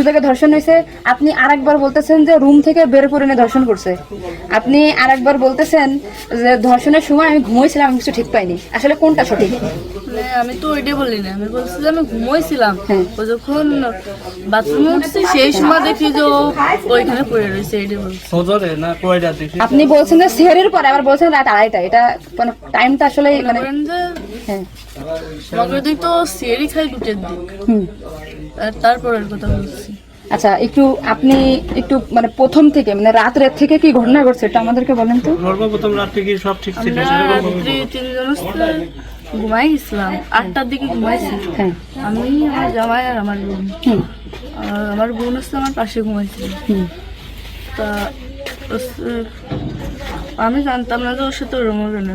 সুযোগে ধর্ষণ হয়েছে আপনি আরেকবার বলতেছেন যে রুম থেকে বের করে নিয়ে ধর্ষণ করছে। আপনি আরেকবার বলতেছেন যে ধর্ষণের সময় আমি ঘুমোইছিলাম আমি কিছু ঠিক পাইনি। আসলে কোনটা সঠিক? মানে আমি তো ওইটাই বলি না আমি বলছি যে আমি ঘুমোইছিলাম। হ্যাঁ। ও যখন বাথরুমে উঠছি সেই সময় দেখি যে ও ওইখানে পড়ে রয়েছে এইটাই বলছি। আপনি বলছেন যে সেহরির পরে আবার বলছেন রাত আড়াইটা এটা মানে টাইমটা আসলে মানে হ্যাঁ। আমাকে দিক তো সিয়ারি খাই দুটের দিক। হুম। আর তারপরের কথা বলছি। আচ্ছা একটু আপনি একটু মানে প্রথম থেকে মানে রাত রাত থেকে কি ঘটনা ঘটছে এটা আমাদেরকে বলেন তো। সর্বপ্রথম রাত থেকে সব ঠিক ছিল রাত্রি তিনজন ঘুমাই গেছিলাম আটটার দিকে ঘুমাইছি। হ্যাঁ। আমি আমার জামাই আর আমার বোন। আর আমার বোন হচ্ছে আমার পাশে ঘুমাইছিল। তা আমি জানতাম না যে ওর সাথে ওরম হবে না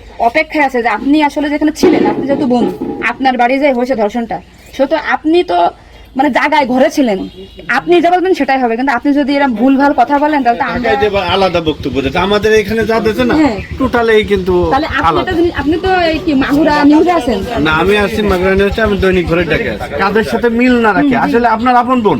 অপেক্ষায় আছে যে আপনি আসলে যেখানে ছিলেন আপনি যেহেতু বোন আপনার বাড়ি যে হয়েছে ধর্ষণটা সেহেতু আপনি তো মানে জায়গায় ঘরে ছিলেন। আপনি যা বলবেন সেটাই হবে কিন্তু আপনি যদি এরকম ভুল ভালো কথা বলেন তাহলে আলাদা বক্তব্য দিতে আমাদের এখানে যা দিতে না হ্যাঁ। টোটালি কিন্তু তাহলে আপনি তো আপনি তো এই কি মাগুরা নিউজে আছেন? না আমি আসছি মাগরানি হচ্ছে আমি দৈনিক ঘরে ডেকে আছি। কাদের সাথে মিল না রাখে? আসলে আপনার আপন বোন।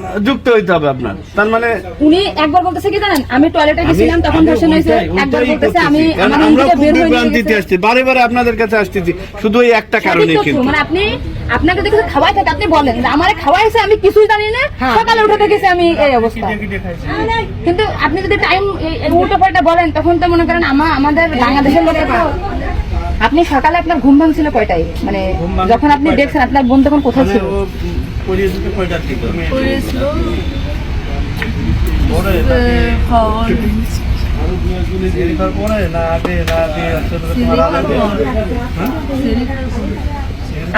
যুক্ত হইতে হবে আপনার। তার মানে উনি একবার বলতেছে কি জানেন? আমি টয়লেটে গেছিলাম তখন ধর্ষণ হয়েছে একবার বলতেছে আমি আমার আমরা থেকে খুব বের হয়ে বিভ্রান্তিতে আসছি। বারে বারে আপনাদের কাছে আসতেছি। শুধু এই একটা কারণে কিন্তু। মানে আপনি আপনাকে দেখে খাওয়াই থাকে আপনি বলেন যে আমারে খাওয়াইছে আমি কিছুই জানি না হ্যাঁ। সকালে উঠে দেখেছি আমি এই অবস্থা। কিন্তু আপনি যদি টাইম উল্টো পাল্টা বলেন তখন তো মনে করেন আমা আমাদের বাংলাদেশের লোকের আপনি সকালে আপনার ঘুম ভাঙছিল কয়টায়? মানে যখন আপনি দেখছেন আপনার বোন তখন কোথায় মানে ছিল? আগে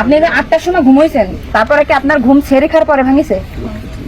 আপনি আটটার সময় ঘুমাইছেন তারপরে কি আপনার ঘুম ছেড়ে খাওয়ার পরে ভাঙিছে?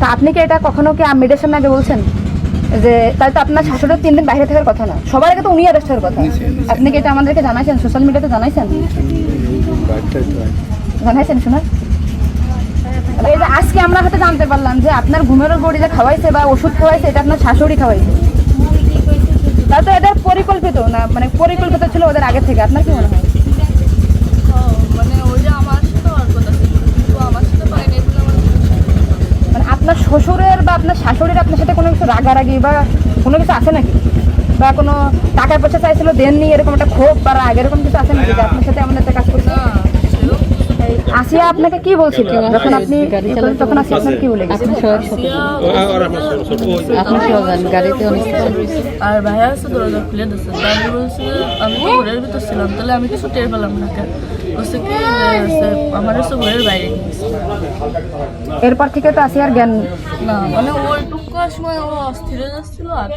তা আপনি কি এটা কখনো কি মেয়েদের সামনে আগে বলছেন? যে তাই তো আপনার শাশুড়ির তিন দিন বাইরে থাকার কথা না। সবার আগে তো উনি অ্যারেস্ট হওয়ার কথা। আপনি কি এটা আমাদেরকে জানাইছেন? সোশ্যাল মিডিয়াতে জানাইছেন? জানাইছেন শোনা? এই যে আজকে আমরা হয়তো জানতে পারলাম যে আপনার ঘুমের গড়ি যে খাওয়াইছে বা ওষুধ খাওয়াইছে এটা আপনার শাশুড়ি খাওয়াইছে। তা তো এটা পরিকল্পিত না মানে পরিকল্পিত ছিল ওদের আগে থেকে। আপনার কি মনে হ্যাঁ, মানে ওই যে আমার সাথে আর কথা ছিল কিন্তু আমার সাথে পাইনি বলে আমার মানে আপনার শ্বশুরের বা আপনার শাশুড়ির আপনার সাথে কোনো কিছু রাগারাগি বা কোনো কিছু আছে নাকি? বা কোনো টাকা পয়সা চাইছিল দেননি এরকম একটা ক্ষোভ বা রাগ এরকম কিছু আছে নাকি আপনার সাথে এমন একটা কাজ করছে? আসিয়া আপনাকে কি বলছিল? যখন আপনি তখন আসিয়া আপনাকে কি বলে গেছে? আর ভাইয়া আছে দরজা খুলে দিচ্ছে আমি তো ঘরের ভিতর ছিলাম তাহলে আমি কিছু টের পেলাম না। আমার ঘরের বাইরে এরপর থেকে তো আসিয়ার জ্ঞান না মানে ওইটুকু সময় ও অস্থির যাচ্ছিল আর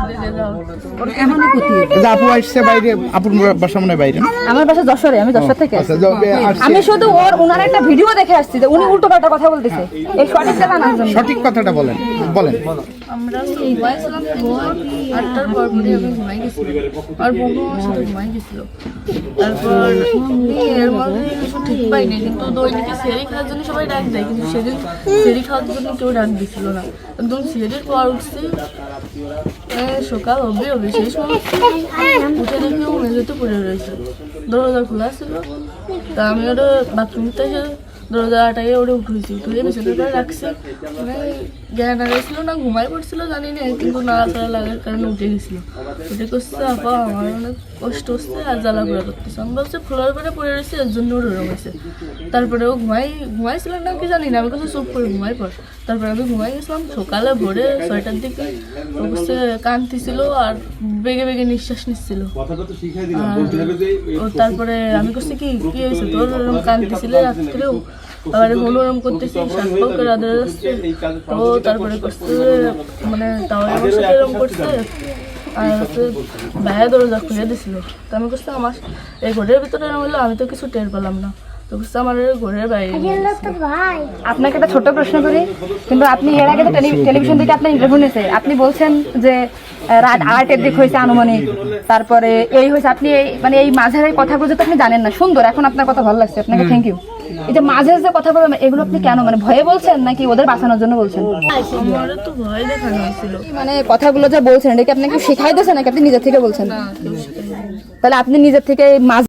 আর আপু আসছে বাইরে আপুর বাসা মনে বাইরে আমার বাসা যশোরে আমি যশোর থেকে। আচ্ছা আমি শুধু ওর ওনার একটা ভিডিও দেখে আসছি যে উনি উল্টো পাল্টা কথা বলতেছে। এই জন্য সঠিক কথাটা বলেন বলেন। আমরা ঘুমাইছিলাম আটটার পর আমি ঘুমাই গেছিল আর বন্ধু আমার সাথে ঘুমাই গেছিল। তারপর এর ঠিক পাইনি। কিন্তু দৈনিকে সেরি খাওয়ার জন্য সবাই ডাক দেয়, কিন্তু সেদিন সেরি খাওয়ার জন্য কেউ ডাক দিছিল না। একদম সেরির পর উঠছি। সকাল হবে হবে সেই সময় উঠে দেখি ও মেঝেতে পড়ে রয়েছে। দরজা খোলা ছিল। তা আমি ওটা বাথরুমতে এসে দরজা আটাকে ওটা উঠেছি উঠে বিছানাটা রাখছি। মানে জ্ঞান হারাইছিল না ঘুমাই পড়ছিল জানি না কিন্তু নাড়াচাড়া লাগার কারণে উঠে গেছিল। উঠে করছে আপা আমার অনেক কষ্ট হচ্ছে আর জ্বালা পোড়া করতেছে। আমি বলছে ফ্লোর পরে পড়ে রয়েছে এর জন্য ওর ওরম হয়েছে। তারপরে ও ঘুমাই ঘুমাইছিল না কি জানি না আমি কাছে চুপ করে ঘুমাই পর তারপরে আমি ঘুমাই গেছিলাম। সকালে ভোরে ছয়টার দিকে করছে কাঁদতেছিল আর বেগে বেগে নিঃশ্বাস নিচ্ছিল। তারপরে আমি করছি কি কি হয়েছে? তোর ওরকম কাঁদতেছিল রাত্রেও? আবার হলো ওরকম করতেছি সাত পাও করে আদর ও তারপরে করছে মানে তাও আমার সাথে এরকম করছে। আর হচ্ছে বাইরে দরজা খুলে দিছিল। তো আমি করছি আমার এই ঘরের ভিতরে এরকম হলো আমি তো কিছু টের পেলাম না। তো করছে আমার ঘরের বাইরে আপনাকে একটা ছোট প্রশ্ন করি। কিন্তু আপনি এর আগে তো টেলিভিশন থেকে আপনার ইন্টারভিউ নিয়েছে। আপনি বলছেন যে রাত আটের দিক হয়েছে আনুমানিক। তারপরে এই হয়েছে আপনি এই মানে এই মাঝের এই কথাগুলো তো আপনি জানেন না। সুন্দর এখন আপনার কথা ভালো লাগছে। আপনাকে থ্যাংক ইউ এই যে মাঝের যে কথাগুলো এগুলো আপনি কেন মানে ভয়ে বলছেন নাকি ওদের বাঁচানোর জন্য বলছেন? তো ভয় দেখানো হয়েছিল মানে কথাগুলো যে বলছেন এটা কি আপনাকে শেখাই দিয়েছে নাকি আপনি নিজের থেকে বলছেন। তাহলে আপনি নিজের থেকে মাঝ